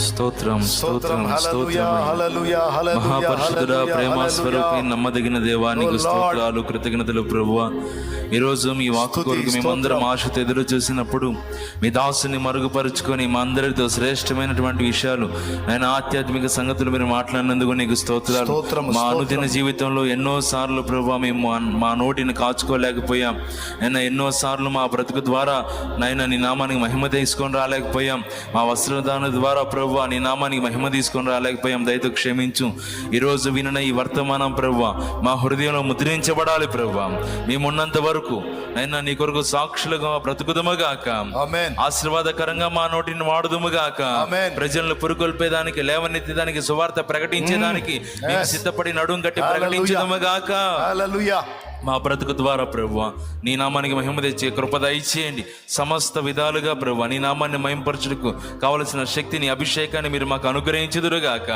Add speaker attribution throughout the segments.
Speaker 1: స్తోత్రం
Speaker 2: స్తోత్రం
Speaker 1: స్తోత్రం
Speaker 2: హల్లెలూయా,
Speaker 1: ప్రేమ స్వరూపి. నమ్మదగిన దేవానికి
Speaker 2: Oh.
Speaker 1: స్తోత్రాలు కృతజ్ఞతలు ప్రభువ ఈ రోజు మీ వాక్కు కొరకు మేమందరం. ఆశతో ఎదురు చూసినప్పుడు మీ దాసుని మరుగుపరుచుకొని మా అందరితో శ్రేష్టమైనటువంటి విషయాలు ఆయన ఆధ్యాత్మిక సంగతులు మీరు మాట్లాడినందుకు నీకు స్తోత్రాలు.
Speaker 2: స్తోత్రం,
Speaker 1: మా. అనుదిన జీవితంలో ఎన్నో సార్లు ప్రభు మేము మా- నోటిని కాచుకోలేకపోయాం. అయినా ఎన్నో సార్లు మా బ్రతుకు ద్వారా నాయన నీ నామానికి మహిమ తీసుకొని రాలేకపోయాం. మా వస్త్రదాన ద్వారా ప్రభు నీ నామానికి మహిమ తీసుకొని రాలేకపోయాం. దయతో క్షమించు. ఈరోజు వినిన ఈ వర్తమానం ప్రభు మా హృదయంలో ముద్రించబడాలి ప్రభు. మేమున్నంత వరకు అయినా నీ కొరకు సాక్షులుగా బ్రతుకుదముగాక ఆశీర్వాదకరంగా మా నోటిని వాడుదుముగాక. ప్రజలను పురుకొల్పేదానికి లేవనెత్తేదానికి సువార్త ప్రకటించేదానికి
Speaker 2: Yes.
Speaker 1: సిద్ధపడి నడుం కట్టి
Speaker 2: Hallelujah.
Speaker 1: ప్రకటించదముగాక మా బ్రతుకు ద్వారా ప్రభు నీ నామానికి మహిమ తెచ్చే కృప దయచేయండి. సమస్త విధాలుగా ప్రభు నీ నామాన్ని మహింపరచుటకు కావలసిన శక్తిని అభిషేకాన్ని మీరు మాకు అనుగ్రహించుదురుగాక.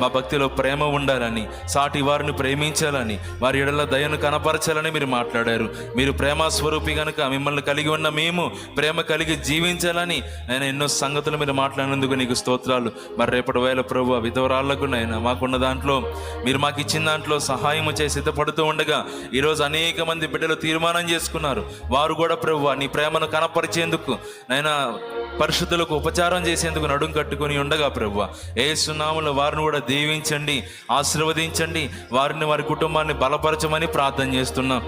Speaker 1: మా భక్తిలో ప్రేమ ఉండాలని సాటి వారిని ప్రేమించాలని వారి ఎడల దయను కనపరచాలని మీరు మాట్లాడారు. మీరు ప్రేమ స్వరూపి గనుక మిమ్మల్ని కలిగి ఉన్న మేము ప్రేమ కలిగి జీవించాలని నేను ఎన్నో సంగతులు మీరు మాట్లాడినందుకు నీకు స్తోత్రాలు. మరి రేపటి వేళ ప్రభు విధవరాళ్ళకు నైనా మాకున్న దాంట్లో మీరు మాకు ఇచ్చిన దాంట్లో సహాయం చేసి సిద్ధపడుతూ ఉండగా ఈరోజు అనేక మంది బిడ్డలు తీర్మానం చేసుకున్నారు. వారు కూడా ప్రభు నీ ప్రేమను కనపరిచేందుకు నాయన పరిశుద్ధులకు ఉపచారం చేసేందుకు నడుం కట్టుకొని ఉండగా ప్రభు ఏ సున్నాములు వారిని కూడా దీవించండి ఆశీర్వదించండి వారిని వారి కుటుంబాన్ని బలపరచమని ప్రార్థన చేస్తున్నాం.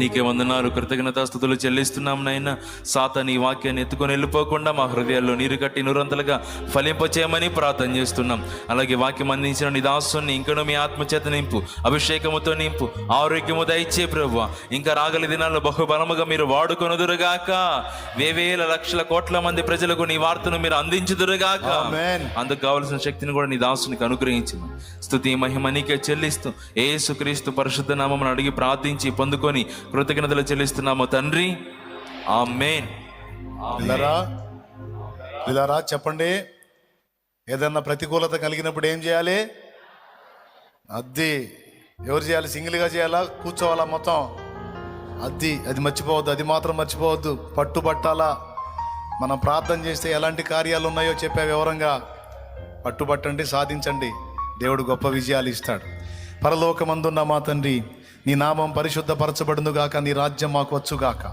Speaker 1: నీకే వందనాలు కృతజ్ఞతాస్థుతులు చెల్లిస్తున్నాం నాయన. సాత నీ వాక్యాన్ని ఎత్తుకొని వెళ్ళిపోకుండా మా హృదయాల్లో నీరు కట్టి నిరంతలుగా ఫలింపచేయమని ప్రార్థన చేస్తున్నాం. అలాగే వాక్యం అందించిన నీ దాసుని ఇంకను మీ ఆత్మచేత నింపు అభిషేకముతో నింపు ఆరోగ్యము దయచే ప్రభు ఇంకా రాగల దినాల్లో బహుబలముగా మీరు వాడుకొనుదురుగాక. వేవేల లక్షల కోట్ల మంది ప్రజలకు నీ వార్తను మీరు అందించుదురుగాక. అందుకు కావలసిన శక్తిని కూడా నీ దాసునికి అనుగ్రహించను స్తుతి మహిమ నీకే చెల్లిస్తూ ఏసుక్రీస్తు పరిశుద్ధ నామమును అడిగి ప్రార్థించి పొందుకొని కృతజ్ఞతలు చెల్లిస్తున్నాము తండ్రి. ఆ
Speaker 2: పిల్లరా ఇలారా చెప్పండి. ఏదన్నా ప్రతికూలత కలిగినప్పుడు ఏం చేయాలి? అద్ది. ఎవరు చేయాలి? సింగిల్గా చేయాలా? కూర్చోవాలా మొత్తం? అద్ది. అది మర్చిపోవద్దు అది మాత్రం మర్చిపోవద్దు. పట్టుబట్టాలా? మనం ప్రార్థన చేస్తే ఎలాంటి కార్యాలు ఉన్నాయో చెప్పే వివరంగా పట్టుబట్టండి సాధించండి. దేవుడు గొప్ప విజయాలు ఇస్తాడు. పరలోకమందున్న మా తండ్రి నీ నామం పరిశుద్ధపరచబడునుగాక నీ రాజ్యం మాకు వచ్చుగాక.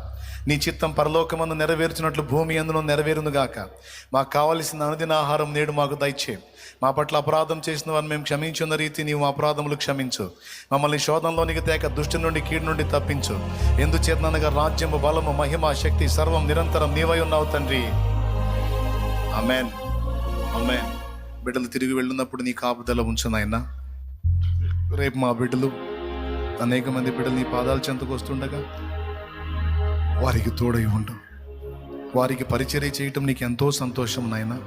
Speaker 2: నీ చిత్తం పరలోకమందు నెరవేర్చినట్లు భూమి అందులో నెరవేరునుగాక. మాకు కావలసిన అనుదిన ఆహారం నేడు మాకు దయచే. మా పట్ల అపరాధం చేసిన వారిని మేము క్షమించున్న రీతి నీవు మా అపరాధములు క్షమించు. మమ్మల్ని శోధంలోనికి తేక దుష్టి నుండి కీడు నుండి తప్పించు. ఎందుచేతనగా రాజ్యము బలము మహిమ శక్తి సర్వం నిరంతరం నీవై ఉన్నావు తండ్రి. అమెన్ అమెన్ బిడ్డలు తిరిగి వెళ్ళినప్పుడు నీ కాపుదల ఉంచు నాయన. రేపు మా బిడ్డలు అనేక మంది బిడ్డలు నీ పాదాల చెంతకు వస్తుండగా వారికి తోడై ఉండు. వారికి పరిచర్య చేయటం నీకు ఎంతో సంతోషం నాయన.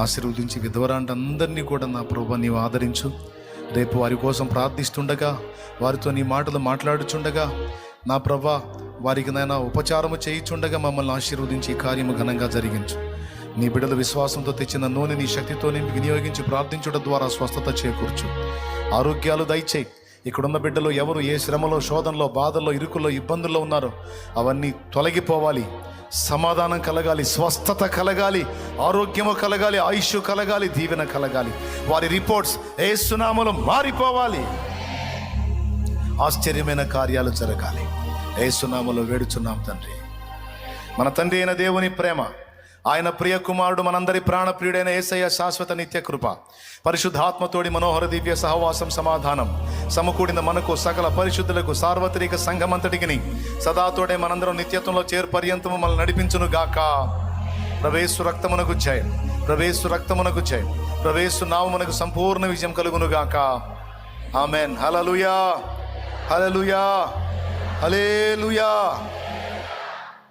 Speaker 2: ఆశీర్వదించి విధవరాంటి అందరినీ కూడా నా ప్రభు నీవు ఆదరించు. రేపు వారి కోసం ప్రార్థిస్తుండగా వారితో నీ మాటలు మాట్లాడుచుండగా నా ప్రభా వారికి నైనా ఉపచారము చేయిచుండగా మమ్మల్ని ఆశీర్వదించి ఈ కార్యము ఘనంగా జరిగించు. నీ బిడ్డల విశ్వాసంతో తెచ్చిన నూనె నీ శక్తితో నింపి వినియోగించి ప్రార్థించడం ద్వారా స్వస్థత చేకూర్చు. ఆరోగ్యాలు దయచేయి. ఇక్కడున్న బిడ్డలు ఎవరు ఏ శ్రమలో శోధనలో బాధల్లో ఇరుకుల్లో ఇబ్బందుల్లో ఉన్నారో అవన్నీ తొలగిపోవాలి. సమాధానం కలగాలి స్వస్థత కలగాలి ఆరోగ్యము కలగాలి ఆయుష్ కలగాలి దీవెన కలగాలి. వారి రిపోర్ట్స్ ఏ సునామలు మారిపోవాలి. ఆశ్చర్యమైన కార్యాలు జరగాలి. ఏ సునామలో వేడుచున్నాం తండ్రి. మన తండ్రి అయిన దేవుని ప్రేమ ఆయన ప్రియ కుమారుడు మనందరి ప్రాణప్రియుడైన ఏసయ్య శాశ్వత నిత్య కృప పరిశుద్ధాత్మతోడి మనోహర దివ్య సహవాసం సమాధానం సమకూడిన మనకు సకల పరిశుద్ధులకు సార్వత్రిక సంఘమంతటికి సదాతోడే మనందరం నిత్యత్వంలో చేరు పర్యంతము మనల్ని నడిపించును గాక. ప్రవేశు రక్తమునకు జయం ప్రవేశు రక్తమునకు జయం ప్రవేశు నామమునకు సంపూర్ణ విజయం కలుగును గాక. ఆమెన్. హలలుయా హలలుయా హలేలుయా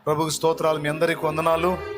Speaker 2: ప్రభుకు స్తోత్రాలు. మీ అందరికి వందనాలు.